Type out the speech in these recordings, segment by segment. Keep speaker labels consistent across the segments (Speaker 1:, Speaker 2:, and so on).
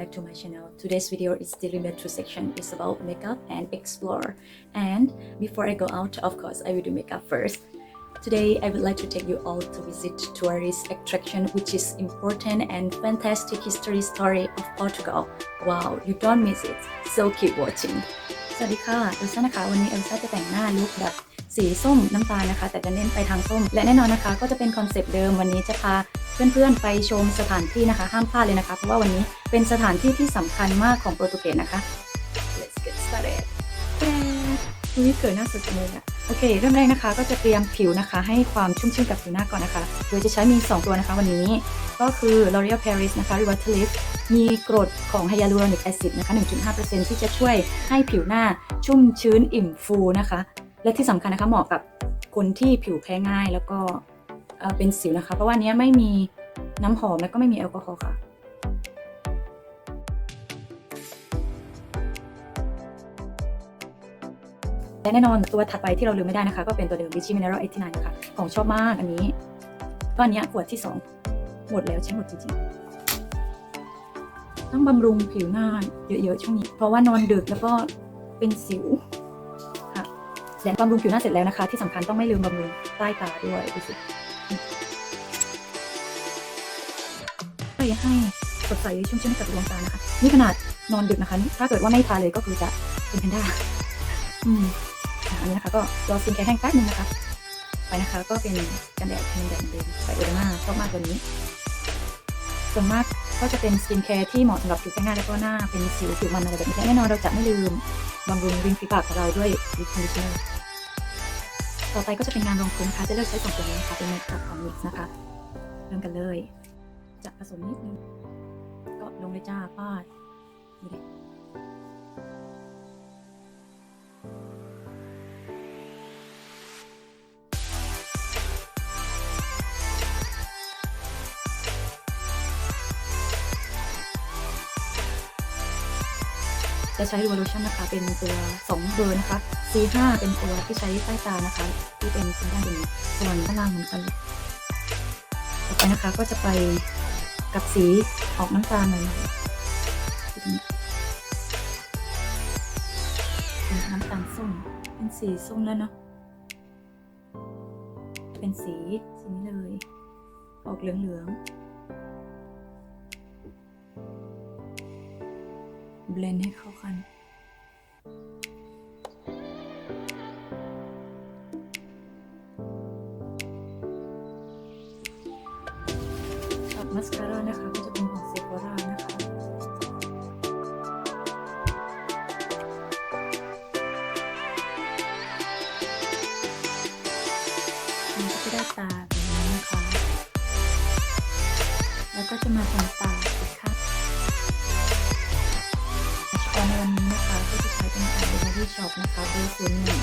Speaker 1: back to my channel. Today's video is the metro section. It's about makeup and explore. And before I go out, of course, I will do makeup first. Today, I would like to take you all to visit tourist attraction, which is important and fantastic history story of Portugal. Wow, you don't miss it. So keep watching. สวัสดีค่ะเอลซ่านะคะ วันนี้เอลซ่าจะแต่งหน้าลุคแบบสีส้มน้ำตาลนะคะ แต่จะเน้นไปทางส้ม และแน่นอนนะคะ ก็จะเป็นคอนเซปต์เดิมวันนี้จะพา เพื่อนๆ ไปชมสถานที่นะคะ ห้ามพลาดเลยนะคะ เพราะว่าวันนี้เป็นสถานที่ที่สำคัญมากของโปรตุเกสนะคะ Let's get started อุ้ยเกิดหน้าสดจังเลยอะโอเค เริ่มแรกนะคะ ก็จะเตรียมผิวนะคะ ให้ความชุ่มชื่นกับผิวหน้าก่อนนะคะ โดยจะใช้มี 2 ตัวนะคะวันนี้ ก็คือ L'Oreal Paris นะคะ Revitalift มีกรดของไฮยาลูรอนิกแอซิดนะคะ 1.5%ที่จะช่วยให้ผิวหน้าชุ่มชื้นอิ่มฟูนะคะ และที่สำคัญนะคะเหมาะกับคนที่ผิวแพ้ง่ายแล้วก็ เป็นสิวนะคะ เพราะว่านเนี้ยไม่มีน้ำหอมแล้วก็ไม่มีแอลกอฮอล์ค่ะและแน่นอนตัวถัดไปที่เราลืมไม่ได้นะคะ ก็เป็นตัวเดิม Vichy Mineral 89นะคะของชอบมากอันนี้ก็อันเนี้ยขวดที่ 2 หมดแล้วใช้หมดจริงๆ ต้องบำรุงผิวหน้าเยอะๆช่วงนี้ เพราะว่านอนดึกแล้วก็เป็นสิวค่ะและบำรุงผิวหน้าเสร็จแล้วนะคะ ที่สำคัญต้องไม่ลืมบำรุงใต้ตาด้วยดูสิ ช่วยให้สดใสชุ่มชื่นให้กับดวงตานะคะนี่ขนาดนอนดึกนะคะ ถ้าเกิดว่าไม่ทาเลยก็คือจะเป็นแพนด้าอืมอันนี้นะคะก็รอสกินแคร์แห้งแป๊บนึงนะคะ ไปนะคะ ก็เป็นกันแดดเป็นแดดเหมือนเดิมใส่โอเดมาชอบมากตัวนี้ ส่วนมากก็จะเป็นสกินแคร์ที่เหมาะสำหรับผิวแพ้ง่ายแล้วก็หน้าเป็นสิวผิวมันอะไรแบบนี้แน่นอนเราจะไม่ลืมบำรุงริมฝีปากของเราด้วยลิปคอนดิชเนอร์ต่อไปก็จะเป็นงานรองพื้นนะคะจะเลือกใช้สองตัวนี้นะคะเป็นเมคอัพของมิกซ์นะคะ เริ่มกันเลย จะผสมนิดนึง ก็ลงเลยจ้าป้าดดูดิจะใช้ Revolution นะคะ เป็นตัว 2 เบอร์นะคะ C5 เป็นตัวที่ใช้ใต้ตานะคะ ที่เป็นสีด้านบนส่วนด้านล่างเหมือนกันต่อไปนะคะก็จะไป กับสีออกน้ำตาลหน่อยนึงน้ำตาลส้ม เป็นสีส้มแล้วเนาะ เป็นสีสีนี้เลย ออกเหลืองๆ เบลนให้เข้ากัน กับมัสคาร่านะคะก็จะเป็นของเซฟ h รานะคะมันก็จะได้ตาแบบนี้นะคะ แล้วก็จะมาทำตาอีกค่ะตอนในวันนี้นะคะก็จะใช้เป็นของ Delivery Shop นะคะเบอร์ศูนย์หนึ่ง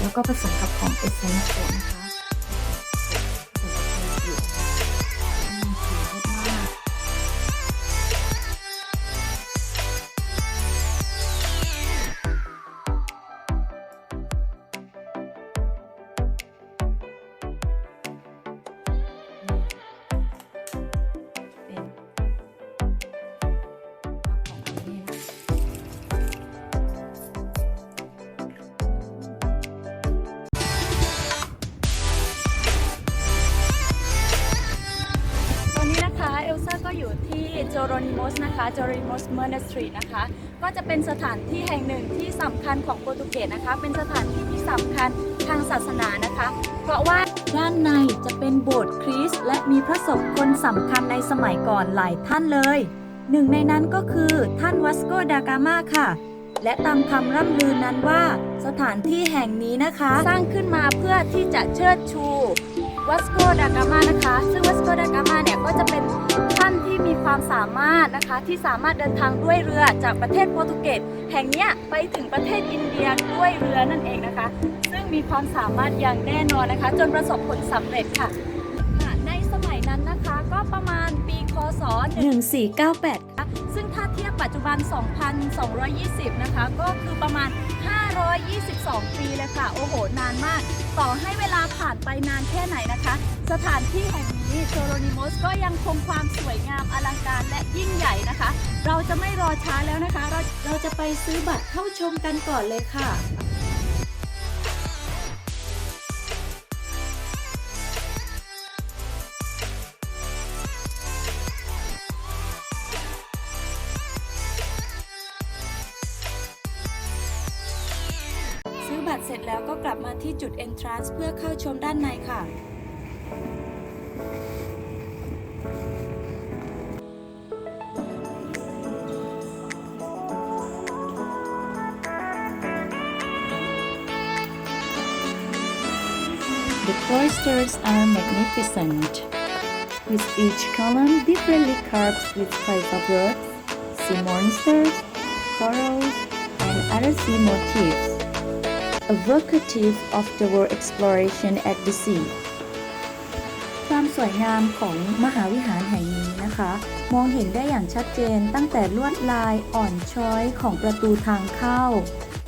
Speaker 1: แล้วก็ผสมกับของ Essence นะคะ นิมอสนะคะจโรนิมอสเมอร์นสตรีนะคะ ก็จะเป็นสถานที่แห่งหนึ่งที่สำคัญของโปรตุเกสนะคะ เป็นสถานที่ที่สำคัญทางศาสนานะคะ เพราะว่าด้านในจะเป็นโบสถ์คริสต์และมีพระศพคนสำคัญในสมัยก่อนหลายท่านเลย หนึ่งในนั้นก็คือท่านวัสโกดากามาค่ะและตามคำร่ำลือนั้นว่า สถานที่แห่งนี้นะคะ สร้างขึ้นมาเพื่อที่จะเชิดชูวัสโกดากามานะคะ ซึ่งวัสโกดากามาเนี่ยก็จะเป็นท่าน ที่มีความสามารถนะคะที่สามารถเดินทางด้วยเรือจากประเทศโปรตุเกสแห่งนี้ไปถึงประเทศอินเดียด้วยเรือนั่นเองนะคะ ซึ่งมีความสามารถอย่างแน่นอนนะคะ จนประสบผลสำเร็จค่ะ ในสมัยนั้นนะคะก็ประมาณปีคศ 1498ค่ะ
Speaker 2: ซึ่งถ้าเทียบปัจจุบัน 2,220 นะคะ ก็คือประมาณ 122 ปีเลยค่ะ โอ้โห นานมาก ต่อให้เวลาผ่านไปนานแค่ไหนนะคะ สถานที่แห่งนี้โชโรนิมสก็ยังคงความสวยงามอลังการและยิ่งใหญ่นะคะ เราจะไม่รอช้าแล้วนะคะ เรา
Speaker 1: เราจะไปซื้อบัตรเข้าชมกันก่อนเลยค่ะ
Speaker 2: เสร็จแล้วก็กลับมาที่จุด entrance เพื่อเข้าชมด้านในค่ะ
Speaker 1: The cloisters are magnificent, with each column differently carved with fiberbirds, sea monsters, corals, and other sea motifs, evocative of the world exploration at the sea. ความสวยงามของมหาวิหารแห่งนี้นะคะ มองเห็นได้อย่างชัดเจนตั้งแต่ลวดลายอ่อนช้อยของประตูทางเข้า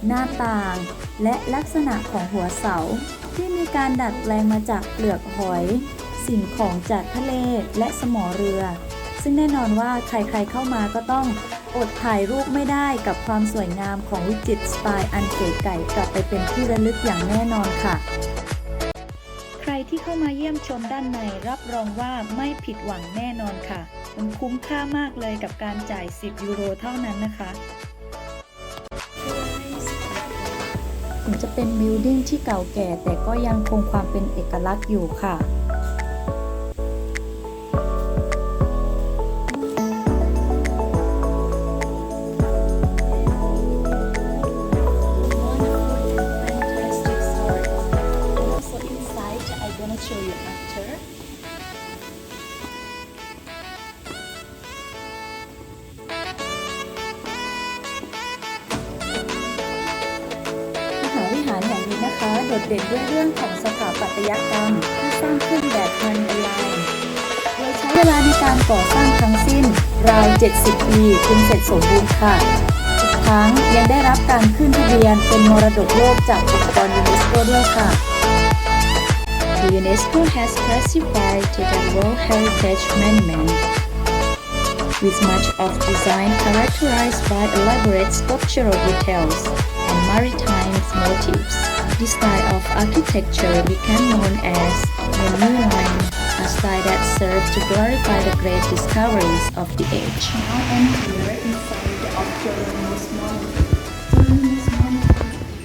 Speaker 1: หน้าต่าง และลักษณะของหัวเสา ที่มีการดัดแปลงมาจากเปลือกหอย สิ่งของจากทะเลและสมอเรือ ซึ่งแน่นอนว่าใครๆเข้ามาก็ต้อง อดถ่ายรูปไม่ได้กับความสวยงามของวิจิตรสไตล์อันเก๋ไก่กลับไปเป็นที่ระลึกอย่างแน่นอนค่ะ ใครที่เข้ามาเยี่ยมชมด้านในรับรองว่าไม่ผิดหวังแน่นอนค่ะ มันคุ้มค่ามากเลยกับการจ่าย 10 ยูโรเท่านั้นนะคะถึงจะเป็นบิลดิ้งที่เก่าแก่แต่ก็ยังคงความเป็นเอกลักษณ์อยู่ค่ะ เด่นด้วยเรื่องของสถาปัตยกรรมที่สร้างขึ้นแบบพันเป็นลายโดยใช้เวลาในการก่อสร้างทั้งสิ้น ราว 70 ปีจึงเสร็จสมบูรณ์ค่ะอีกทั้งยังได้รับการขึ้นทะเบียนเป็นมรดกโลกจากองค์กรยูเนสโกด้วยค่ะ The UNESCO has classified it as World Heritage Monument with much of design characterized by elaborate sculptural details and maritime motifs. This style of architecture became known as the New Line, a style that served to glorify the great discoveries of the age. Now here inside Monument. Jerome's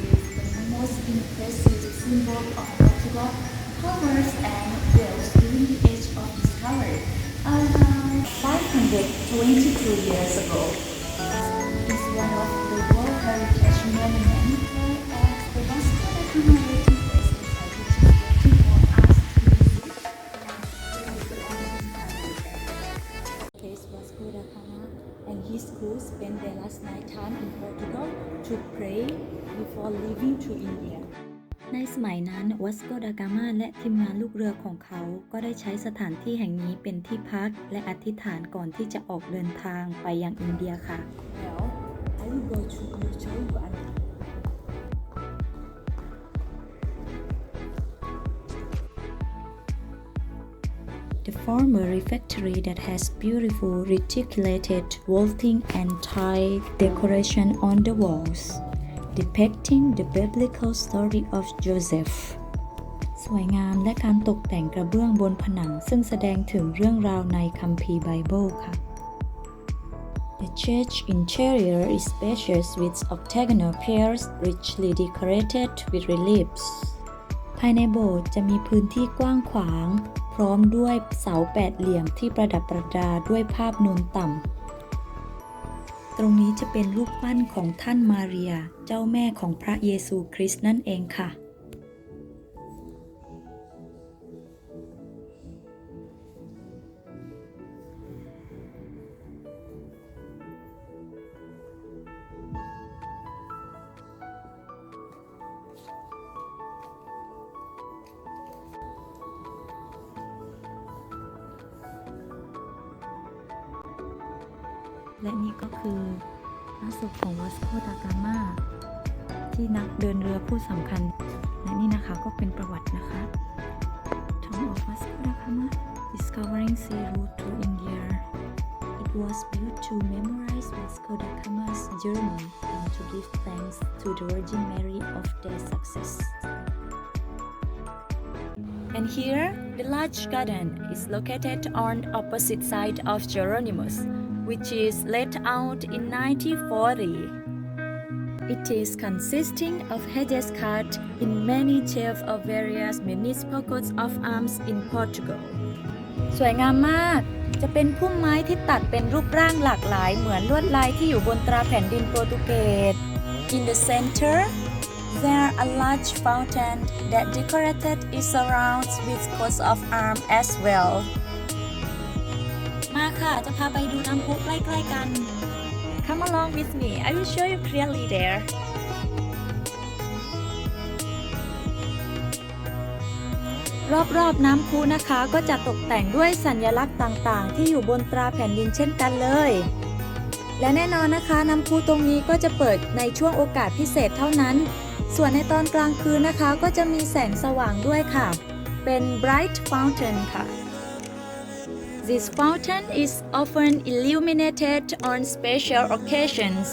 Speaker 1: is the most impressive symbol of Portugal, commerce and wealth during the age of discovery. Uh, Around 522 years ago, is one of the World Heritage Monument spent their last night time in Portugal to pray before leaving to India. ในสมัยนั้นวัสโกดากามาและทีมงานลูกเรือของเขาก็ได้ใช้สถานที่แห่งนี้เป็นที่พักและอธิษฐานก่อนที่จะออกเดินทางไปยังอินเดียค่ะ Well, I will go to show former refectory that has beautiful reticulated vaulting and tile decoration on the walls, depicting the biblical story of Joseph. สวยงามและการตกแต่งกระเบื้องบนผนัง ซึ่งแสดงถึงเรื่องราวในคัมภีร์ไบเบิลค่ะ The church interior is spacious with octagonal piers richly decorated with reliefs. ภายในโบสถ์จะมีพื้นที่กว้างขวาง พร้อมด้วยเสาแปดเหลี่ยมที่ประดับประดาด้วยภาพนูนต่ำ ตรงนี้จะเป็นรูปปั้นของท่านมาเรีย เจ้าแม่ของพระเยซูคริสต์นั่นเองค่ะ และนี่ก็คือพระศพของวัสโคดากามาที่นักเดินเรือผู้สำคัญ และนี่นะคะก็เป็นประวัตินะคะ Tomb of Vasco da Gama discovering sea route to India It was built to memorize Vasco da Gama's journey and to give thanks to the Virgin Mary of their success. And here, the large garden is located on opposite side of Geronimus, which is laid out in 1940. It is consisting of hedges cut in many shapes of various municipal coats of arms in Portugal. สวยงามมาก จะเป็นพุ่มไม้ที่ตัดเป็นรูปร่างหลากหลายเหมือนลวดลายที่อยู่บนตราแผ่นดินโปรตุเกส In the center, there a large fountain that decorated it surrounds with coats of arms as well. มาค่ะ จะพาไปดูน้ำพุใกล้ๆกัน Come along with me. I will show you clearly there. รอบๆน้ำพุนะคะก็จะตกแต่งด้วยสัญลักษณ์ต่างๆ ที่อยู่บนตราแผ่นดินเช่นกันเลย และแน่นอนนะคะน้ำพุตรงนี้ก็จะเปิดในช่วงโอกาสพิเศษเท่านั้น ส่วนในตอนกลางคืนนะคะก็จะมีแสงสว่างด้วยค่ะ เป็น bright fountain ค่ะ This fountain is often illuminated on special occasions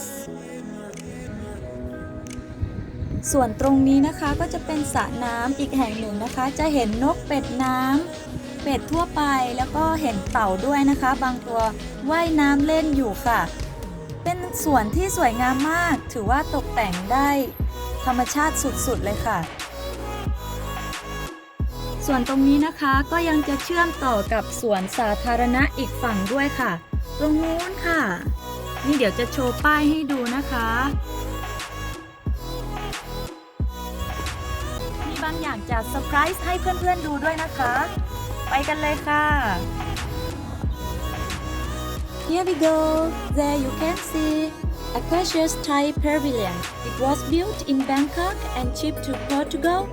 Speaker 1: ส่วนตรงนี้นะคะก็จะเป็นสระน้ำอีกแห่งหนึ่งนะคะ จะเห็นนกเป็ดน้ำเป็ดทั่วไปแล้วก็เห็นเต่าด้วยนะคะ บางตัวว่ายน้ำเล่นอยู่ค่ะ เป็นสวนที่สวยงามมาก ถือว่าตกแต่งได้ธรรมชาติสุดๆเลยค่ะ ส่วนตรงนี้นะคะก็ยังจะเชื่อมต่อกับสวนสาธารณะอีกฝั่งด้วยค่ะ ตรงนู้นค่ะ นี่เดี๋ยวจะโชว์ป้ายให้ดูนะคะ มีบางอย่างจะเซอร์ไพรส์ให้เพื่อนๆดูด้วยนะคะ ไปกันเลยค่ะ Here we go. There you can see Aquatius Thai Pavilion. It was built in Bangkok and shipped to Portugal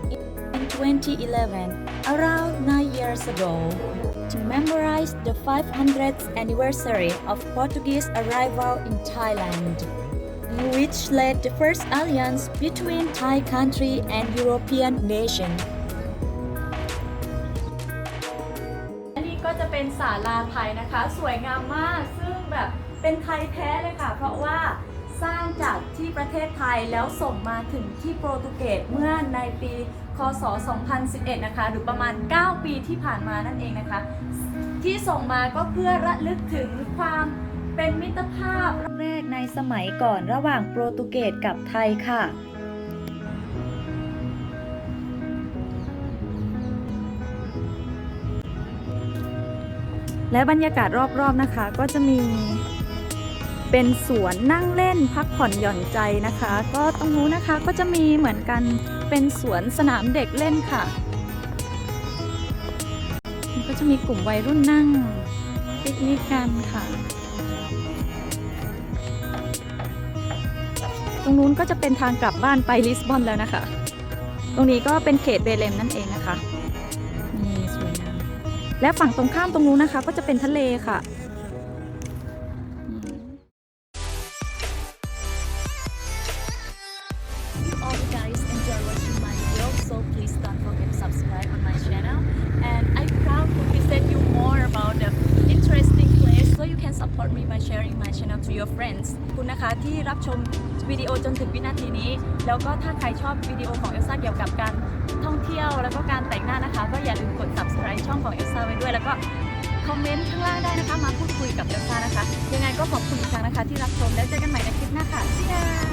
Speaker 1: in 2011, around 9 years ago, to memorize the 500th anniversary of Portuguese arrival in Thailand, which led the first alliance between Thai country and European nation. อันนี้ก็จะเป็นศาลาไทยนะคะ สวยงามมาก ซึ่งแบบเป็นไทยแท้เลยค่ะ เพราะว่าสร้างจากที่ประเทศไทยแล้วส่งมาถึงที่โปรตุเกสเมื่อในปี คศ 2011 นะคะ หรือประมาณ 9 ปีที่ผ่านมานั่นเองนะคะ ที่ส่งมาก็เพื่อระลึกถึงความเป็นมิตรภาพแรกในสมัยก่อนระหว่างโปรตุเกสกับไทยค่ะและบรรยากาศรอบๆนะคะก็จะมี เป็นสวนนั่งเล่นพักผ่อนหย่อนใจนะคะ ก็ตรงนู้นนะคะก็จะมีเหมือนกันเป็นสวนสนามเด็กเล่นค่ะก็จะมีกลุ่มวัยรุ่นนั่งปิกนิกกันค่ะ ตรงนู้นก็จะเป็นทางกลับบ้านไปลิสบอนแล้วนะคะ ตรงนี้ก็เป็นเขตเบเลมนั่นเองนะคะนี่สวยงามและฝั่งตรงข้ามตรงนู้นนะคะ ก็จะเป็นทะเลค่ะ to your friends คุณนะคะที่รับชมวิดีโอจนถึงวินาทีนี้ แล้วก็ถ้าใครชอบวิดีโอของเอลซ่าเกี่ยวกับการท่องเที่ยวแล้วก็การแต่งหน้านะคะ ก็อย่าลืมกด subscribe ช่องของเอลซ่าไว้ด้วย แล้วก็คอมเมนต์ข้างล่างได้นะคะ มาพูดคุยกับเอลซ่านะคะ ยังไงก็ขอบคุณอีกครั้งนะคะ ที่รับชมแล้วเจอกันใหม่ในคลิปหน้าค่ะ See ya